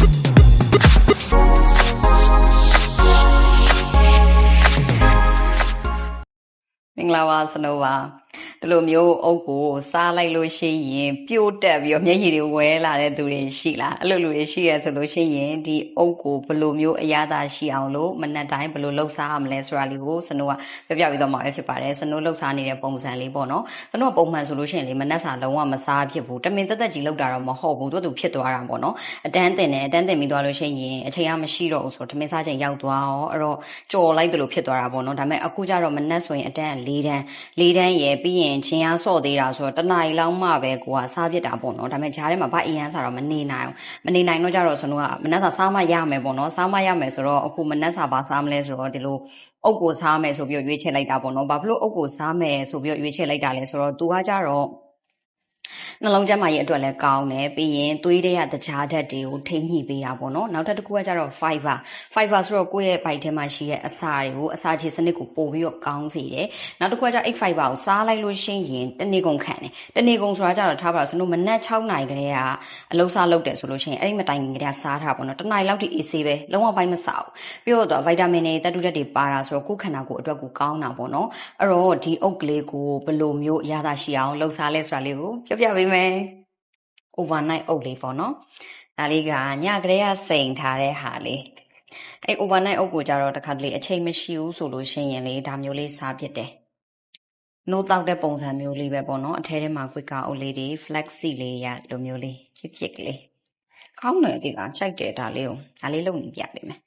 မင်္ဂလာပါစနိုးပါ ဒီလိုမျိုးအုပ်ကိုစားလိုက်လို့ရှိရင်ပြို့တက်ပြီးတော့မျက်ရည်တွေဝဲလာတဲ့သူတွေရှိလားအဲ့လိုလူတွေရှိရဆိုလို့ရှိရင်ဒီအုပ်ကိုဘယ်လိုမျိုးအရသာရှိအောင်လို့မနက်တိုင်းဘယ်လိုလှုပ်ရှားရမလဲဆိုတာလေးကိုစနိုးကပြပြပြီးတော့မှာပဲဖြစ်ပါတယ်စနိုးလှုပ်ရှားနေတဲ့ပုံစံလေးပေါ့နော်စနိုးကပုံမှန်ဆိုလို့ရှိရင်လေမနက်စာလုံးဝမစားဖြစ်ဘူးတမင်တက်တက်ကြီးလှုပ်တာတော့မဟုတ်ဘူးသူသူဖြစ်သွားတာပေါ့နော်အတန်းတင်တယ်အတန်းတင်ပြီးသွားလို့ရှိရင်အချိန်ကမရှိတော့ဘူးဆိုတော့တမင်စားချိန်ရောက်သွားရောအဲ့တော့ကြော်လိုက်တယ်လို့ဖြစ်သွားတာပေါ့နော်ဒါပေမဲ့အခုကျတော့မနက်ဆိုရင်အတန်း၄တန်း၄တန်းရယ်ပြီးရင်ချင်းအားဆော့သေးတာဆိုတော့တနားရီလောက်မှပဲကိုကစားဖြစ်တာပေါ့နော်ဒါပေမဲ့ဂျားထဲမှာဘာအရန်စားတော့မနေနိုင်ဘူးမနေနိုင်တော့ကြတော့ကျွန်တော်ကမနက်စာစားမှရမယ်ပေါ့နော်စားမှရမယ်ဆိုတော့အခုမနက်စာဘာစားမလဲဆိုတော့ဒီလိုအုပ်ကိုစားမယ်ဆိုပြီးတော့ရွေးချယ်လိုက်တာပေါ့နော်ဘာဖြစ်လို့အုပ်ကိုစားမယ်ဆိုပြီးတော့ရွေးချယ်လိုက်တာလဲဆိုတော့သူကကြတော့ နှလုံးကျန်းမာရေးအတွက်လည်းကောင်းတယ်ပြီးရင်သွေးတွေကတခြားဓာတ်တွေကိုထိမ့်ညှိပေးတာပေါ့နော်နောက်ထပ်တစ်ခုကကျတော့ fiber fiber ဆိုတော့ကိုယ့်ရဲ့ bite ထဲမှာရှိတဲ့အစာတွေကိုအစာခြေစနစ်ကိုပို့ပြီးတော့ကောင်းစေတယ်နောက်တစ်ခုကကျတော့ egg fiber ကိုစားလိုက်လို့ရှိရင်တနေ့ကုန်ခံတယ်တနေ့ကုန်ဆိုတာကျတော့ထားပါတော့ဆိုတော့မနက်6နာရီကလေးကအလုံးစားလုပ်တယ်ဆိုလို့ရှိရင်အဲ့ဒီမတိုင်ခင်ကလေးကစားထားပေါ့နော်တစ်နာရီလောက်ထိအေးဆေးပဲလုံးဝပိုင်းမစဘူးပြီးတော့ဗိုက်တာမင်တွေတက်တူတက်တွေပါတာဆိုတော့ကိုယ်ခန္ဓာကိုယ်အတွက်ကိုကောင်းတာပေါ့နော်အဲ့တော့ဒီအုပ်ကလေးကိုဘယ်လိုမျိုးအရသာရှိအောင်လှုပ်စားလဲဆိုတာလေးကိုပြောပြပေးမယ် overnight အုပ်လေးပေါ့နော်ဒါလေးကညကလေးကစိန်ထားတဲ့ဟာလေးအဲ့ overnight အုပ်ကိုကြတော့တစ်ခါတလေအချိန်မရှိဘူးဆိုလို့ရှိရင်လေဒါမျိုးလေးစားဖြစ်တယ်နိုးတောက်တဲ့ပုံစံမျိုးလေးပဲပေါ့နော်အထဲထဲမှာ quick အုပ်လေးတွေ flexi လေးရဒီလိုမျိုးလေးဖြစ်ဖြစ်ကလေးကောင်းတယ်ဒီကကြိုက်တယ်ဒါလေးကိုဒါလေးလုပ်နေပြပေးမယ်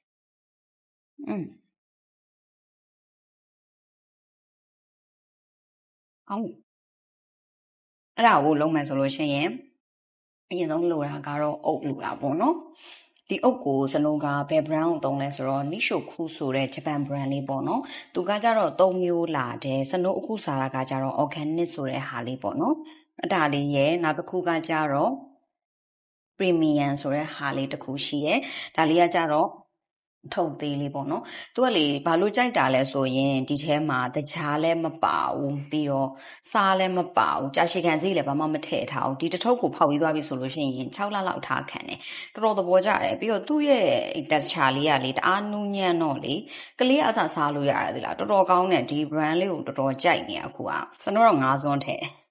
อืมအောင် အဲ့ဒါကိုလုံးမယ်ဆိုလို့ရှိရင်အရင်ဆုံးလိုတာကတော့အုပ်လိုတာပေါ့နော်ဒီအုပ်ကိုစနိုးကဘယ် brand ကိုသုံးလဲဆိုတော့ Nisho Ku ဆိုတဲ့ Japan brand လေးပေါ့နော်သူကကြတော့၃မျိုးလာတယ်စနိုးအခုစားတာကကြတော့ organic ဆိုတဲ့ဟာလေးပေါ့နော်အတားလေးရဲ့နောက်တစ်ခုကကြတော့ premium ဆိုတဲ့ဟာလေးတစ်ခုရှိတယ်ဒါလေးကကြတော့ ထုတ်သေးလေးပေါ့နော်သူကလေဘာလို့ကြိုက်တာလဲဆိုရင်ဒီထဲမှာတကြားလည်းမပါဘူးပြီးတော့စားလည်းမပါဘူးကြာရှည်ခံစည်းလည်းဘာမှမထည့်ထားဘူးဒီတစ်ထုပ်ကိုဖောက်ပြီးသွားပြီဆိုလို့ရှိရင်6လလောက်ထားခံတယ်တော်တော်သဘောကျတယ်ပြီးတော့သူ့ရဲ့တက်ချာလေးကလေတအားနူးညံ့တော့လေကလေးအစားစားလို့ရတယ်သလားတော်တော်ကောင်းတယ်ဒီ brand လေးကိုတော်တော်ကြိုက်နေအခုကကျွန်တော်တော့ငါးစွန်းထည့်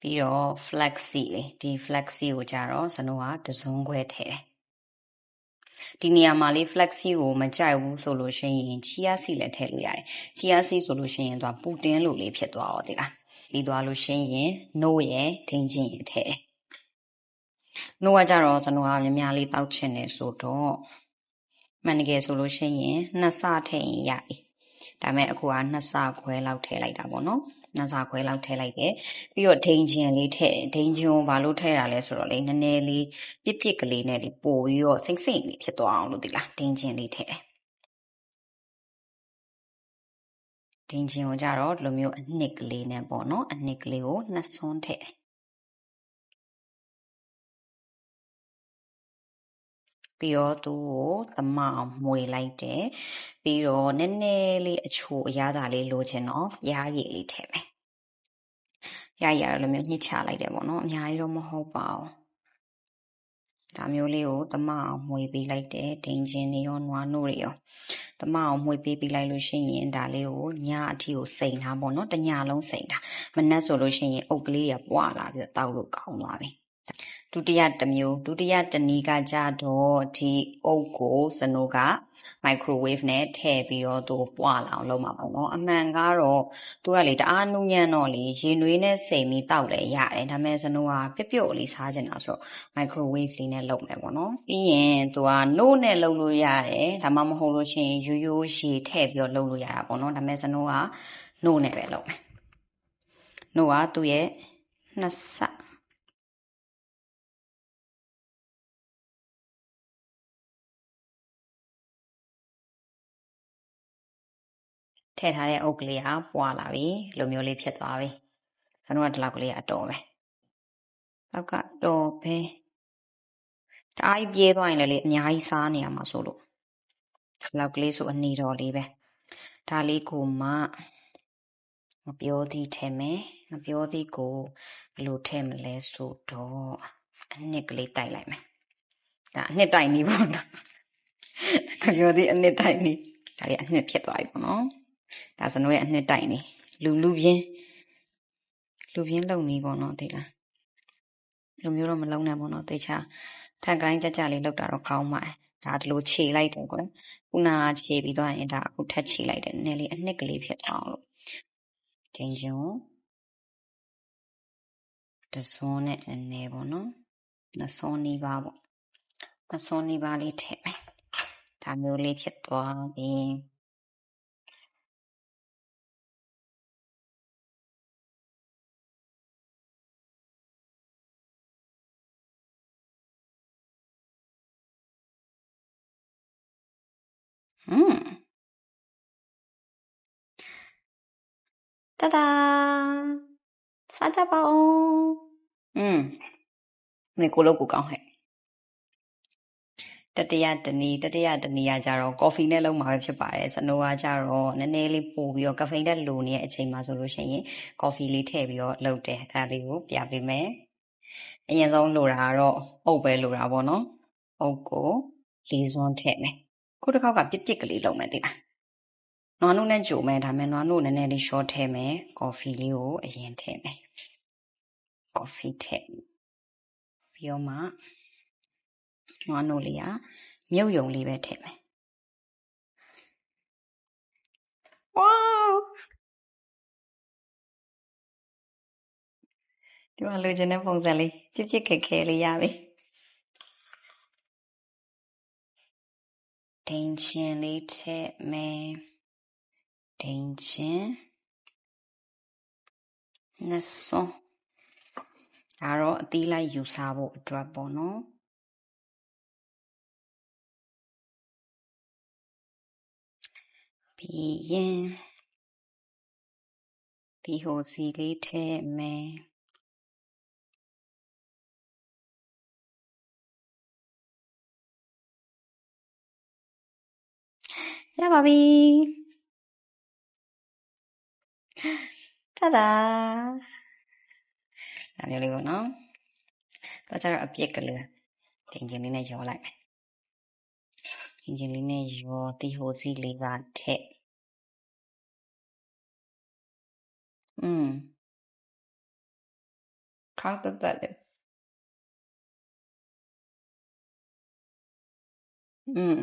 ပြီးတော့ flexi လေဒီ flexi ကိုကြတော့ကျွန်တော်ကတစုံခွဲထည့်တယ်ဒီနေရာမှာလေး flexi ကိုမကြိုက်ဘူးဆိုလို့ရှိရင် chia seed လည်းထည့်လို့ရတယ် chia seed ဆိုလို့ရှိရင်သူကပူတင်းလို့လေးဖြစ်သွားတော့ဒီလားပြီးသွားလို့ရှိရင်နို့ရဲ့ဒိန်ချင်းရဲ့ထည့်တယ်နို့ကကြတော့ကျွန်တော်ကများများလေးတောက်ချင်တယ်ဆိုတော့မှန်တကယ်ဆိုလို့ရှိရင်နှစ်ဆထည့်ရင်ရပြီဒါပေမဲ့အခုကနှစ်ဆခွဲလောက်ထည့်လိုက်တာပေါ့နော် နှစ်ဆခွဲလောက်ထည့်လိုက်တယ်ပြီးတော့ဒိန်ချင်လေးထည့်ဒိန်ချင်ကိုဘာလို့ထည့်တာလဲဆိုတော့လေနည်းနည်းလေးပြစ်ပြစ်ကလေးနဲ့လေးပို့ပြီးတော့စိမ့်စိမ့်လေးဖြစ်သွားအောင်လို့ဒီလားဒိန်ချင်လေးထည့်တယ်ဒိန်ချင်ကိုကြတော့ဒီလိုမျိုးအနှစ်ကလေးနဲ့ပေါ့နော်အနှစ်ကလေးကိုနှစ်ဆွန်းထည့်တယ် ပြီးတော့သူ့ကိုသမအောင်မှွေလိုက်တယ်ပြီးတော့နည်းနည်းလေးအချိုအရသာလေးလိုချင်တော့ရားရည်လေးထည့်မယ်ရရရလိုမျိုးညှစ်ချလိုက်တယ်ပေါ့နော်အများကြီးတော့မဟုတ်ပါဘူးဒါမျိုးလေးကိုသမအောင်မှွေပေးလိုက်တယ်ဒိန်ချင်းတွေရောနွားနို့တွေရောသမအောင်မှွေပေးပေးလိုက်လို့ရှိရင်ဒါလေးကိုညအထိကိုစိန်ထားပေါ့နော်တညလုံးစိန်ထားမနှက်ဆိုလို့ရှိရင်အုပ်ကလေးရပွားလာပြီးတော့တောက်လို့ကောင်းသွားပြီ ဒုတိယတစ်မျိုးဒုတိယတစ်နည်းကကြတော့ဒီအုပ်ကိုစနိုးက microwave နဲ့ထည့်ပြီးတော့သူပွားလာအောင်လုပ်မှာပေါ့နော်အမှန်ကတော့သူကလေတအားနုညံ့တော့လေရေနွေးနဲ့စိမ်ပြီးတောက်လဲရတယ်ဒါပေမဲ့စနိုးကပြုတ်ပြုတ်လေးစားချင်တာဆိုတော့ microwave လေးနဲ့လုပ်မယ်ပေါ့နော်ပြီးရင်သူကနို့နဲ့လုပ်လို့ရတယ်ဒါမှမဟုတ်လို့ရှိရင်ရိုးရိုးရေထည့်ပြီးတော့လုပ်လို့ရတာပေါ့နော်ဒါပေမဲ့စနိုးကနို့နဲ့ပဲလုပ်မယ်နို့ကသူ့ရဲ့နှစ်ဆ ထည့်ထားတဲ့အုပ်ကလေးကပွာလာပြီလိုမျိုးလေးဖြစ်သွားပြီကျွန်တော်ကဒီလောက်ကလေးကအတော်ပဲလောက်ကတော်ပဲတအားကြီးပြေးသွားရင်လည်းလေအများကြီးစားနေရမှာဆိုလို့ဒီလောက်ကလေးဆိုအနေတော်လေးပဲဒါလေးကိုမှငပြောသည်ထဲမယ်ငပြောသည်ကိုဘယ်လိုထည့်မလဲဆိုတော့အနှစ်ကလေးတိုက်လိုက်မယ်ဒါအနှစ်တိုက်နီးပေါ့နော်ပြောသေးအနှစ်တိုက်နီးဒါလေးအနှစ်ဖြစ်သွားပြီပေါ့နော် ဒါစနိုးရဲ့အနှစ်တိုက်နီးလူလူပြင်းလူပြင်းလုံနီးပေါ့နော်သိလားလူမျိုးတော့မလုံးနဲ့ပေါ့နော်တေချာထန်ကိုင်းကြကြလေးလောက်တာတော့ကောင်းပါတယ်ဒါဒီလိုခြေလိုက်တယ်ကွယ်ခုနကခြေပြီးသွားရင်ဒါအခုထက်ခြေလိုက်တယ်နည်းနည်းလေးအနှစ်ကလေးဖြစ်အောင်လို့တင်ရှင်ကိုတစွန်းနဲ့နည်းနည်းပေါ့နော်နှစ်စွန်းနီးပါးပေါ့နှစ်စွန်းနီးပါးလေးထည့်မယ်ဒါမျိုးလေးဖြစ်သွားပြီ ဟွန်းတဒါစားကြပါဦးอืมမင်းကိုလို့ကိုကောင်းဟဲ့တတိယတနည်းတတိယတနည်းကကြတော့ကော်ဖီနဲ့လုံးမှာပဲဖြစ်ပါတယ်စနိုးကကြတော့နည်းနည်းလေးပို့ပြီးတော့ကဖိန်တက်လိုနေတဲ့အချိန်မှာဆိုလို့ရှိရင်ကော်ဖီလေးထည့်ပြီးတော့လုပ်တယ်အဲဒါလေးကိုပြပေးမယ်အရင်ဆုံးလိုတာကတော့အုပ်ပဲလိုတာပေါ့နော်အုပ်ကိုလေးစွန်းထည့်မယ် ခုတစ်ခေါက်ကပြစ်ပြစ်ကလေးလုပ်မယ်သိလားနွားနို့နဲ့ကြိုမယ်ဒါမဲ့နွားနို့နည်းနည်းလေးရှော့ထည့်မယ်ကော်ဖီလေးကိုအရင်ထည့်မယ်ကော်ဖီထည့်ပြီးတော့မှနွားနို့လေးကမြုပ်ယုံလေးပဲထည့်မယ်ဝေါဒီမှာလိုချင်တဲ့ပုံစံလေးပြစ်ပြစ်ခက်ခဲလေးရပြီ ဒိန်ချင်းလေးထည့်မယ်ဒိန်ချင်းနှစ်စွန်းဒါတော့အသီးလိုက်ယူစားဖို့အတွက်ပေါ့နော်ပြီးရင်ဒီဟိုစီလေးထည့်မယ် ရပါပြီတဒါဒါမျိုးလေးပေါ့နော်တော့ကျတော့အပြစ်ကလေးတင်ကျင်လေးနဲ့ရောလိုက်မယ်တင်ကျင်လေးနဲ့ရောတီဟိုစီလေးကထည့်อืมခါတက်တက်လေอืม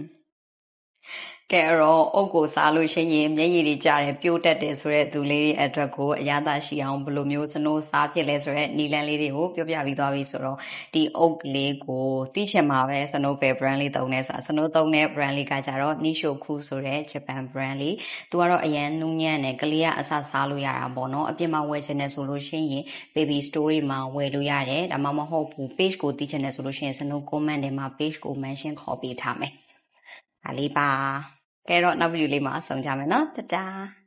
ကဲအဲ့တော့အုတ်ကိုစားလို့ရှိရင်မျက်ရည်တွေကျတယ်ပြိုးတက်တယ်ဆိုတဲ့သူလေးတွေအတွက်ကိုအရသာရှိအောင်ဘယ်လိုမျိုးစနိုးစားဖြစ်လဲဆိုတဲ့နီလန်လေးတွေကိုပြောပြပြီးသွားပြီဆိုတော့ဒီအုတ်ကလေးကိုသိချင်မှာပဲစနိုးပဲ brand လေးတုံးနေဆိုတာစနိုးတုံးတဲ့ brand လေးကကြတော့ Nishoku ဆိုတဲ့ Japan brand လေးသူကတော့အရန်နူးညံ့တယ်ကလေးကအဆစားလို့ရတာပေါ့နော်အပြင်မှာဝယ်ချင်တယ်ဆိုလို့ရှိရင် baby story မှာဝယ်လို့ရတယ်ဒါမှမဟုတ်ဘူး page ကိုသိချင်တယ်ဆိုလို့ရှိရင်စနိုး comment ထဲမှာ page ကို mention ခေါ်ပေးထားမယ် ဒါလေးပါကဲတော့နောက်ဗီဒီယိုလေးမှာဆုံကြမယ်နော်တတား